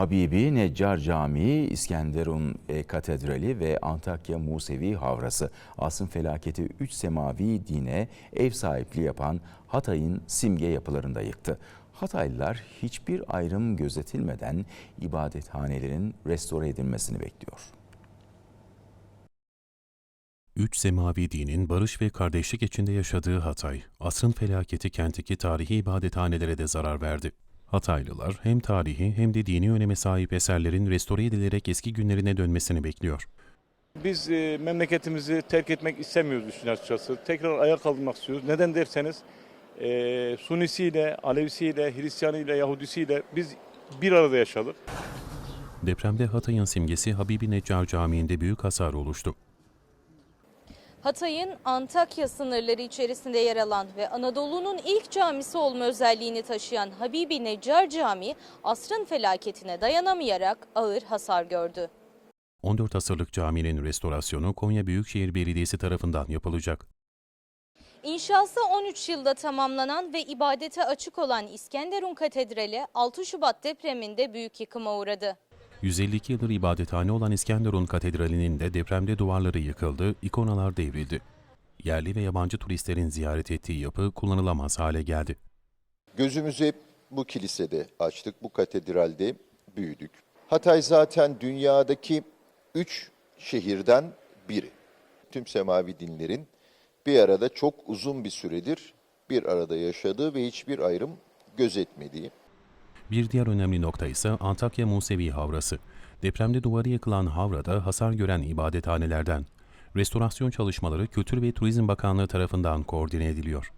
Habibi Neccar Camii, İskenderun e, Katedrali ve Antakya Musevi Havrası asrın felaketi üç semavi dine ev sahipliği yapan Hatay'ın simge yapılarında yıktı. Hataylılar hiçbir ayrım gözetilmeden ibadethanelerin restore edilmesini bekliyor. Üç semavi dinin barış ve kardeşlik içinde yaşadığı Hatay, asrın felaketi kentteki tarihi ibadethanelere de zarar verdi. Hataylılar hem tarihi hem de dini öneme sahip eserlerin restore edilerek eski günlerine dönmesini bekliyor. Biz e, memleketimizi terk etmek istemiyoruz işin açıkçası. Tekrar ayağa kaldırmak istiyoruz. Neden derseniz e, Sunisiyle, Alevisiyle, Hristiyanıyla, Yahudisiyle biz bir arada yaşadık. Depremde Hatay'ın simgesi Habibi Neccar Camii'nde büyük hasar oluştu. Hatay'ın Antakya sınırları içerisinde yer alan ve Anadolu'nun ilk camisi olma özelliğini taşıyan Habibi Neccar Camii asrın felaketine dayanamayarak ağır hasar gördü. 14 asırlık caminin restorasyonu Konya Büyükşehir Belediyesi tarafından yapılacak. İnşası 13 yılda tamamlanan ve ibadete açık olan İskenderun Katedrali 6 Şubat depreminde büyük yıkıma uğradı. 152 yıldır ibadethane olan İskenderun Katedrali'nin de depremde duvarları yıkıldı, ikonalar devrildi. Yerli ve yabancı turistlerin ziyaret ettiği yapı kullanılamaz hale geldi. Gözümüzü hep bu kilisede açtık, bu katedralde büyüdük. Hatay zaten dünyadaki üç şehirden biri. Tüm semavi dinlerin bir arada çok uzun bir süredir bir arada yaşadığı ve hiçbir ayrım gözetmediği. Bir diğer önemli nokta ise Antakya Musevi Havrası. Depremde duvarı yıkılan havrada hasar gören ibadethanelerden. Restorasyon çalışmaları Kültür ve Turizm Bakanlığı tarafından koordine ediliyor.